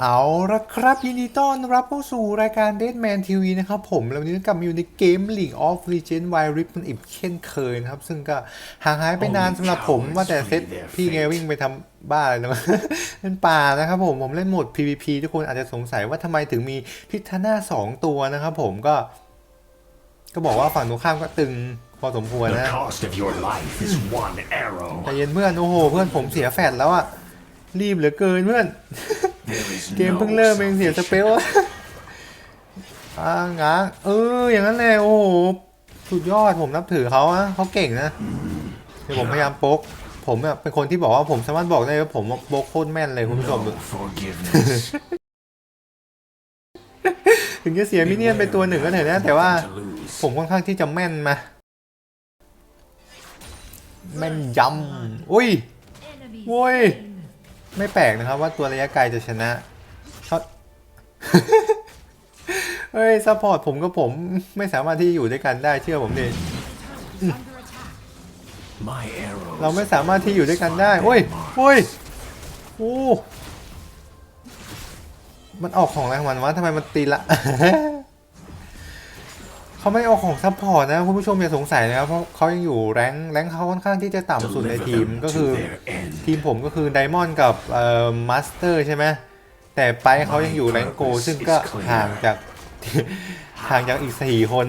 เอาละครับ ยินดีต้อนรับเข้าสู่รายการ Deadman TV นะครับผม แล้ววันนี้กลับมาอยู่ในเกม League of Legends Wild Rift มันอีกเช่นเคยนะครับ ซึ่งก็ห่างหายไปนานสำหรับผมว่าแต่เซตพี่ไงวิ่งไปทำบ้าอะไรนะเป็นป่านะครับผม ผมเล่นโหมด PVP ทุกคนอาจจะสงสัยว่าทำไมถึงมีพิทาน่าสองตัวนะครับผมก็ ก็บอกว่าฝั่งตรงข้ามก็ตึงพอสมควร The นะ cost of your life is one arrow. ใจเย็นเพื่อนโอ้โห เพื่อนผมเสียแฟดแล้วอะ รีบเหลือเกินเพื่อน There is เกมเพิ่งเริ่มเองเสียสเปลอะอ่างง้างเออ อย่างนั้นแหละโอ้โห สุดยอดผมนับถือเขาอะเขาเก่งนะ เดี๋ยวผมพยายามโป๊ก ผมเนี่ยเป็นคนที่บอกว่าผมสามารถบอกได้ว่าผมโป๊กโคตรแม่นเลยคุณผู้ชม no forgiveness. ถึงจะเสียมินเนี่ยนไปตัวหนึ่งก็เถอะนะ แต่ว่า To lose. ผมค่อนข้างที่จะแม่นมา แม่นยำอุ้ยโว้ย ไม่แปลกนะครับว่าตัวระยะไกลจะชนะเขาเฮ้ยซัพพอร์ตผมกับผมไม่สามารถที่อยู่ด้วยกันได้เชื่อผมดิ My arrows. เราไม่สามารถที่อยู่ด้วยกันได้ โอ้ย โอ้ย โอ้ มันออกของอะไรของมันวะทำไมมันตีละ เขาไม่เอาของซัพพอร์ตนะคุณผู้ชมอย่าสงสัยนะครับเพราะเขายังอยู่แรงค์แรงค์เขาค่อนข้างที่จะต่ำสุดใน Deliver ทีม them ก็คือ to their end. ทีมผมก็คือไดมอนด์กับเอ่อมาสเตอร์ใช่ไหมแต่ไปเขายังอยู่แรงโก ซึ่งก็ห่างจากห่างจากอีกสี่คน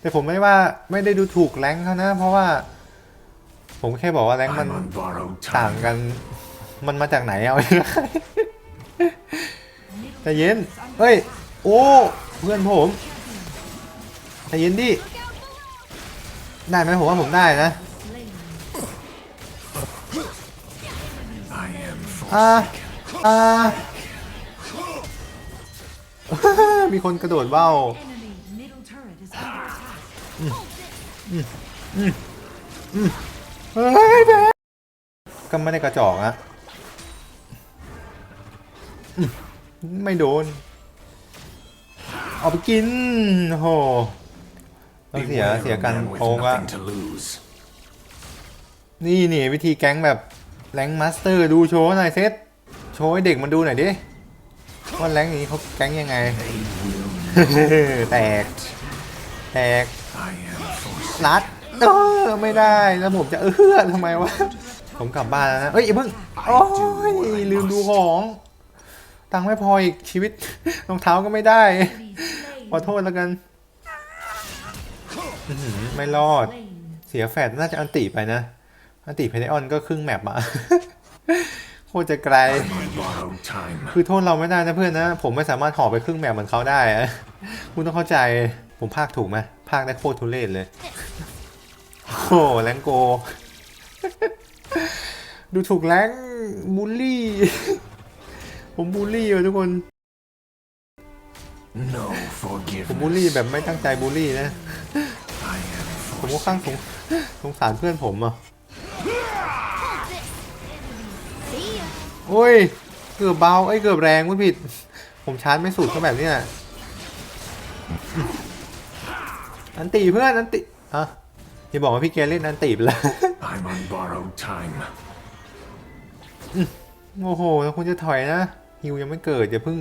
แต่ผมไม่ว่าไม่ได้ดูถูกแรงค์เขานะ เพราะว่า ผมแค่บอกว่าแรงค์มัน I'm on borrowed ต่าง time. กัน มันมาจากไหนเอาใจเย็นเฮ้ย โอ้ เพื่อนผม ใจเย็นดิ ได้ไหมผมว่าผมได้นะ I am อ่า forsaken. อ่ามีคนกระโดดเบ้า Enemy middle turret is under attack. เฮ้ยแพ้ก็ไม่ได้กระจอกอะอืมไม่โดน เอาไปกินโอ้โห ต้องเสีย Beware เสีย of กัน men with โอ้ก็ nothing to lose. นี่นี่วิธีแก๊งแบบแรงมาสเตอร์ดูโชว์หน่อยเซตโชว์ให้เด็กมันดูหน่อยดิว่าแรงอย่างนี้เขาแก๊งยังไง แตก แตก I am forsaken. รัดเออไม่ได้แล้วผมจะเออทำไมวะผมกลับบ้านแล้วนะเอ้ยอย่าเพิ่งโอ้ยลืมดูของตังค์ไม่พออีกชีวิตรองเท้าก็ไม่ได้ขอโทษแล้วกันอื้อหือ ไม่รอด เสียแฟดน่าจะอันติไปนะ อันติเพเนออนก็ครึ่งแมปอะโคตรจะไกล On borrowed time. คือโทษเราไม่ได้นะเพื่อนนะ ผมไม่สามารถห่อไปครึ่งแมปเหมือนเขาได้อะคุณต้องเข้าใจ ผมพากถูกไหมพากได้โคตรทุเรศเลย โอ้โหแรงโก ดูถูกแรงบูลลี่ ผมบูลลี่ว่ะทุกคน No ผมบูลลี่ forgiveness. แบบไม่ตั้งใจบูลลี่นะ I am ผมก็ข้างสงสงสารเพื่อนผมอะโอ้ย เกือบเบาไอ้ยเกือบแรงไม่ผิด ผมชาร์จไม่สุดเท่าแบบเนี้ยอันตีเพื่อนอันติอะอย่าบอกว่าพี่แกเล่นอันตีไปแล้ว I'm on borrowed time. โอ้โหแล้วคุณจะถอยนะฮิวยังไม่เกิดอย่าเพิ่ง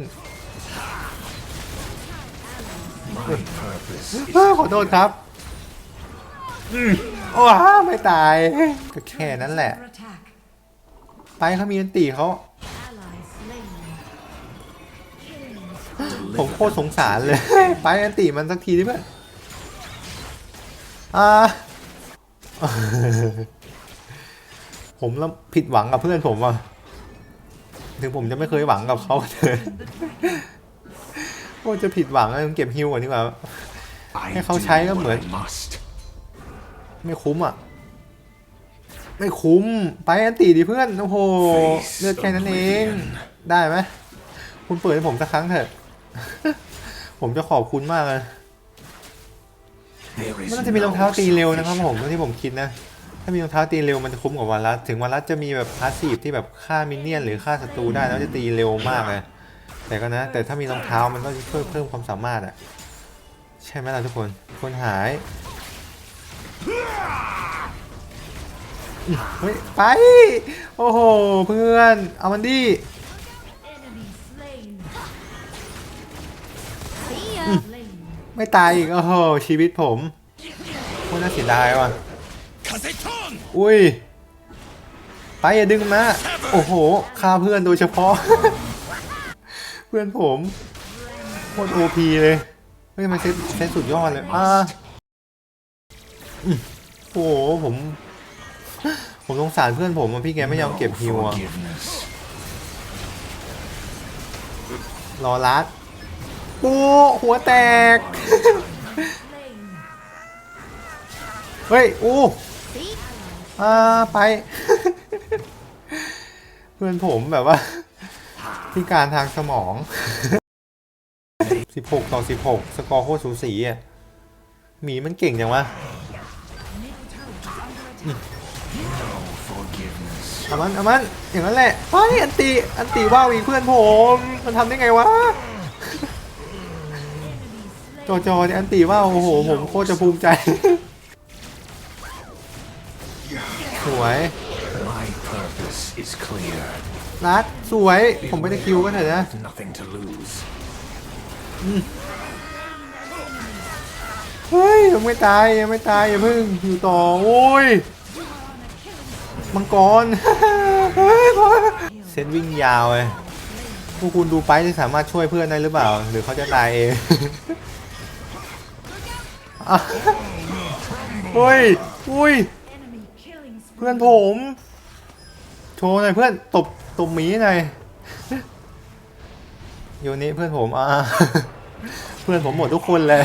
My purpose is เอ้อขอโทษครับ โอ้าไม่ตาย ก็แค่นั้นแหละ ไปเขามีอันตีเขา ผมโคตรสงสารเลย ไปอันติมันสักทีได้ไหมอ่าผมแล้วผิดหวังกับเพื่อนผมอะ ถึงผมจะไม่เคยหวังกับเขาเลยโคตรจะผิดหวังเลยเก็บฮิวก่อนดีกว่า I Hey, không do cháy lắm what rồi. I must. ไม่คุ้มอะ ไม่คุ้ม ไปอันติดิเพื่อน โอ้โห Face เลือดแค่นั้นเอง oblivion ได้ไหม คุณเปิดให้ผมสักครั้งเถอะ ผมจะขอบคุณมากเลย There is มันน่าจะมีรองเท้า no ตีเร็วนะครับผม salvation. ที่ผมคิดนะ ถ้ามีรองเท้าตีเร็วมันจะคุ้มกว่าวันละถึงวันละจะมีแบบพาสซีฟที่แบบฆ่ามินเนี่ยนหรือฆ่าศัตรูได้แล้วจะตีเร็วมากเลยแต่ก็นะ แต่ถ้ามีรองเท้ามันก็จะช่วยเพิ่มความสามารถอะใช่ไหมล่ะทุกคน คนหายอืม ไป โอ้โห เพื่อน เอามันดิไม่ตายอีก โอ้โห ชีวิตผมโคตรน่าเสียดายว่ะ อุ้ย ไปอย่าดึงมา โอ้โหฆ่าเพื่อนโดยเฉพาะ เพื่อนผมโคตรโอพีเลย เฮ้ย มันเซ็เซ็ตสุดยอดเลย อ่า โอ้โหผม ผมสงสารเพื่อนผมอะพี่แกไม่ยอมเก็บฮิวอะรอลัดปูหัวแตก เฮ้ยอู้อ่าไป เพื่อนผมแบบว่า พิการทางสมอง 16 ต่อ 16 สกอร์โคตรสูสีอะหมีมันเก่งจังวะ เอามันเอามันอย่างนั้นแหละเฮ้ยอันตีอันตีว่าวอีกเพื่อนผม มันทำได้ไงวะจอจอเนี่ยอันตีว่าวโอ้โหผมโคตรจะภูมิใจสวย My purpose is clear. รัดสวย ผมไม่ได้คิวก็เถอะนะ Nothing to lose. เฮ้ยยังไม่ตายยังไม่ตายอย่าเพิ่งอยู่ต่อโอ้ย มังกร เซนวิ่งยาวเลยพวกคุณดูไปจะสามารถช่วยเพื่อนได้หรือเปล่า หรือเขาจะตายเองเฮ้ยอุ้ย เพื่อนผม โชว์หน่อยเพื่อนตบตบหมีหน่อยโยนี้เพื่อนผมอ่าเพื่อนผมหมดทุกคนเลย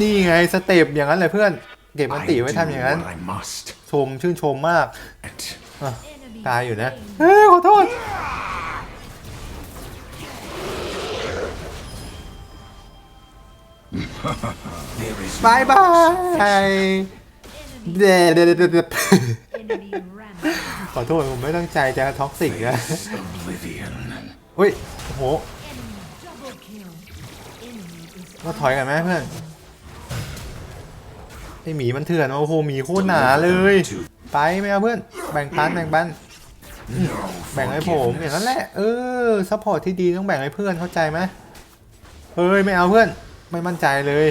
นี่ไงสเต็ปอย่างนั้นเลยเพื่อน เก็บมัน I ติ do ไว้ทำอย่างนั้น what I must. ชมชื่นชมมาก And อะ Enemy ตายอยู่นะ slain. เฮ้ยขอโทษ there is บายบาย Enemy, เดเดเดเดเด enemy rampage. ขอโทษผมไม่ตั้งใจจะท็อกซิกนะ oblivion. เฮ้ยโอ้โห Enemy double kill. Enemy is เราถอยกันไหมเพื่อนไอหมีมันเถื่อนโอ้โหหมีโคตรหนาเลย ไปไม่เอาเพื่อนแบ่งปันแบ่งปันแบ่งให้ผมอย่างนั้นแหละเออซัพพอร์ตที่ดีต้องแบ่งให้เพื่อนเข้าใจไหมเฮ้ยไม่เอาเพื่อนไม่มั่นใจเลย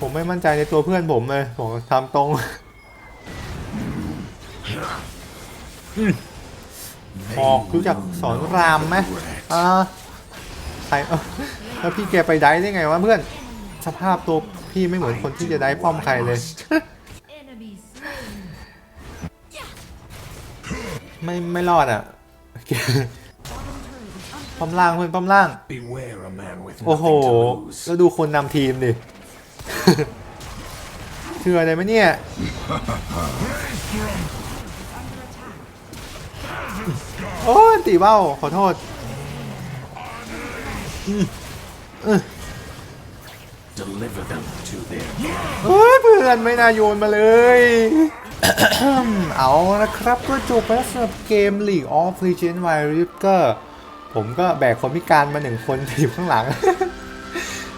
ผมไม่มั่นใจในตัวเพื่อนผมเลยผมทำตรงออกรู้จักสอนรามไหมอ่าใครแล้วพี่แกไปได้ได้ไงวะเพื่อน สภาพตัวพี่ไม่เหมือนคนที่จะได้ป้อมใครเลย enemy slain. ไม่ไม่รอดอะ Bottom turret is under ป้อมล่างเพื่อนป้อมล่าง Beware a man with โอ้โห nothing to lose. แล้วดูคนนำทีมดิเชื่ออะไรไหมเนี่ย โอ้ยตีเบ้าขอโทษ Deliver them to their เฮ้ยเพื่อนไม่น่าโยนมาเลย เอานะครับก็จบไปแล้วสำหรับเกม League of Legends Wild Rift ก็ ผมก็แบกคนพิการมาหนึ่งคนที่อยู่ข้างหลัง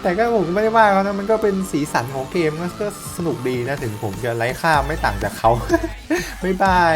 แต่ก็ผมไม่ได้ว่าเขานะมันก็เป็นสีสันของเกมก็ก็สนุกดีนะ ถึงผมจะไร้ค่าไม่ต่างจากเขา บ๊ายบาย